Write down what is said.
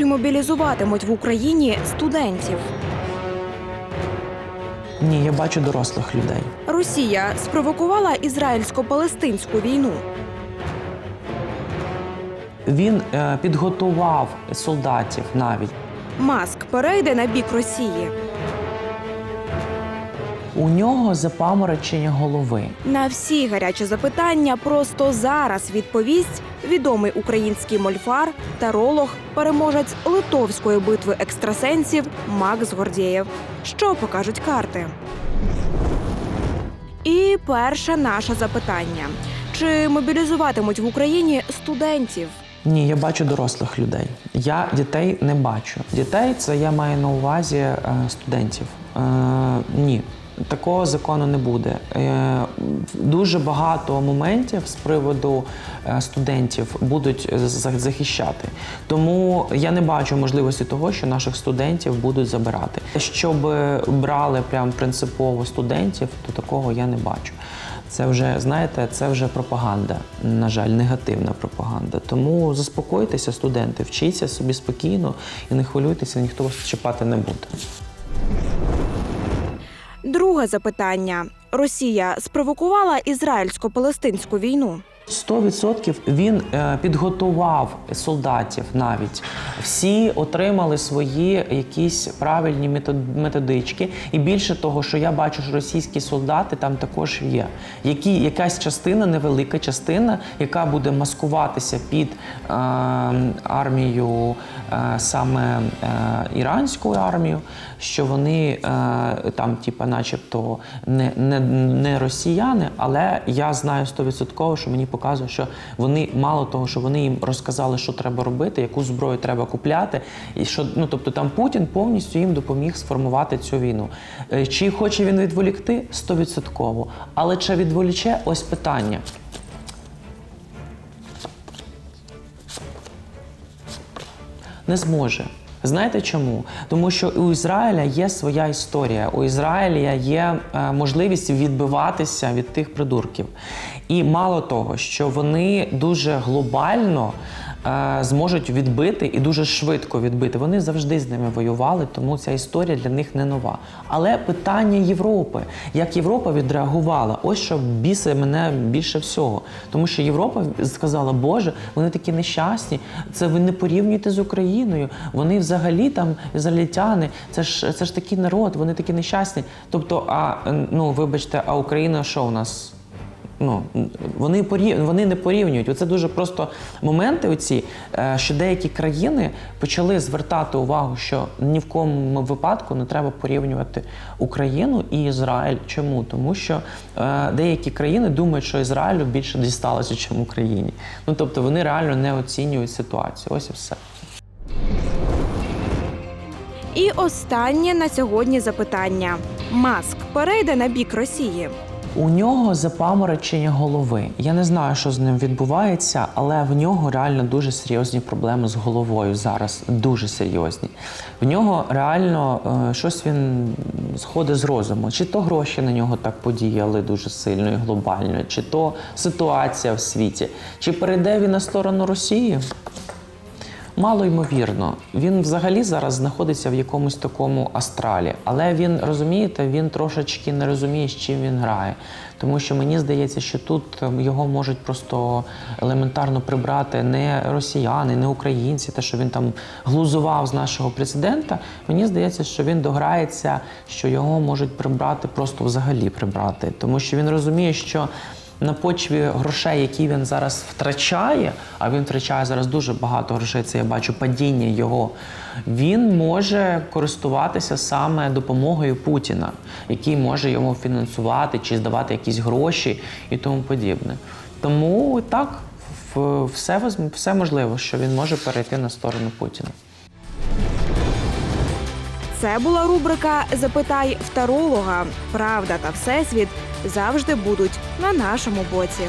Чи мобілізуватимуть в Україні студентів? Ні, я бачу дорослих людей. Росія спровокувала ізраїльсько-палестинську війну. Він е, підготував солдатів навіть. Маск перейде на бік Росії. У нього запаморочення голови. На всі гарячі запитання просто зараз відповість відомий український мольфар, таролог, переможець литовської битви екстрасенсів Макс Гордєєв. Що покажуть карти? І перше наше запитання: чи мобілізуватимуть в Україні студентів? Ні, я бачу дорослих людей. Я дітей не бачу. Дітей це я маю на увазі е, студентів. Е, ні. Такого закону не буде. Е, Дуже багато моментів з приводу е, студентів будуть захищати. Тому я не бачу можливості того, що наших студентів будуть забирати. Щоб брали прям принципово студентів, то такого я не бачу. Це вже знаєте, це вже пропаганда. На жаль, негативна пропаганда. Тому заспокойтеся, студенти, вчіться собі спокійно і не хвилюйтеся, ніхто вас чіпати не буде. Друге запитання: Росія спровокувала ізраїльсько-палестинську війну. 100% він е, підготував солдатів навіть. Всі отримали свої якісь правильні методички. І більше того, що я бачу, що російські солдати там також є. Які, якась частина, невелика частина, яка буде маскуватися під е, армію, е, саме е, іранську армію, що вони е, там, типа, начебто, не, не, не росіяни, але я знаю 100%, що мені показує, що вони мало того, що вони їм розказали, що треба робити, яку зброю треба купляти, і що ну тобто там Путін повністю їм допоміг сформувати цю війну. Е, Чи хоче він відволікти? 100%. Але чи відволіче? Ось питання. не зможе. Знаєте чому? Тому що у Ізраїля є своя історія. У Ізраїля є е, можливість відбиватися від тих придурків. І мало того, що вони дуже глобально зможуть відбити і дуже швидко відбити. Вони завжди з ними воювали, тому ця історія для них не нова. Але питання Європи, як Європа відреагувала, ось що бісить мене більше всього. Тому що Європа сказала, Боже, вони такі нещасні. Це ви не порівнюєте з Україною. Вони взагалі там ізраїльтяни, це ж це ж такий народ, вони такі нещасні. Тобто, а ну вибачте, а Україна що у нас? Ну, вони порів... вони не порівнюють. Оце дуже просто моменти, оці, е, що деякі країни почали звертати увагу, що ні в кому випадку не треба порівнювати Україну і Ізраїль. Чому? Тому що е, деякі країни думають, що Ізраїлю більше дісталося, ніж Україні. Ну тобто вони реально не оцінюють ситуацію. Ось і все. І останнє на сьогодні запитання: Маск перейде на бік Росії. У нього запаморочення голови. Я не знаю, що з ним відбувається, але в нього реально дуже серйозні проблеми з головою зараз. Дуже серйозні. В нього реально е, щось він сходить з розуму. Чи то гроші на нього так подіяли дуже сильно і глобально, чи то ситуація в світі, чи перейде він на сторону Росії. Мало ймовірно. Він взагалі зараз знаходиться в якомусь такому астралі, але він розумієте, він трошечки не розуміє, з чим він грає. Тому що мені здається, що тут ем, його можуть просто елементарно прибрати не росіяни, не українці, те, що він там глузував з нашого президента. Мені здається, що він дограється, що його можуть прибрати, просто взагалі прибрати, тому що він розуміє, що на почві грошей, які він зараз втрачає, а він втрачає зараз дуже багато грошей, це я бачу падіння його. Він може користуватися саме допомогою Путіна, який може йому фінансувати чи здавати якісь гроші і тому подібне. Тому так, все, все можливо, що він може перейти на сторону Путіна. Це була рубрика Запитай в таролога. Правда та всесвіт завжди будуть на нашому боці.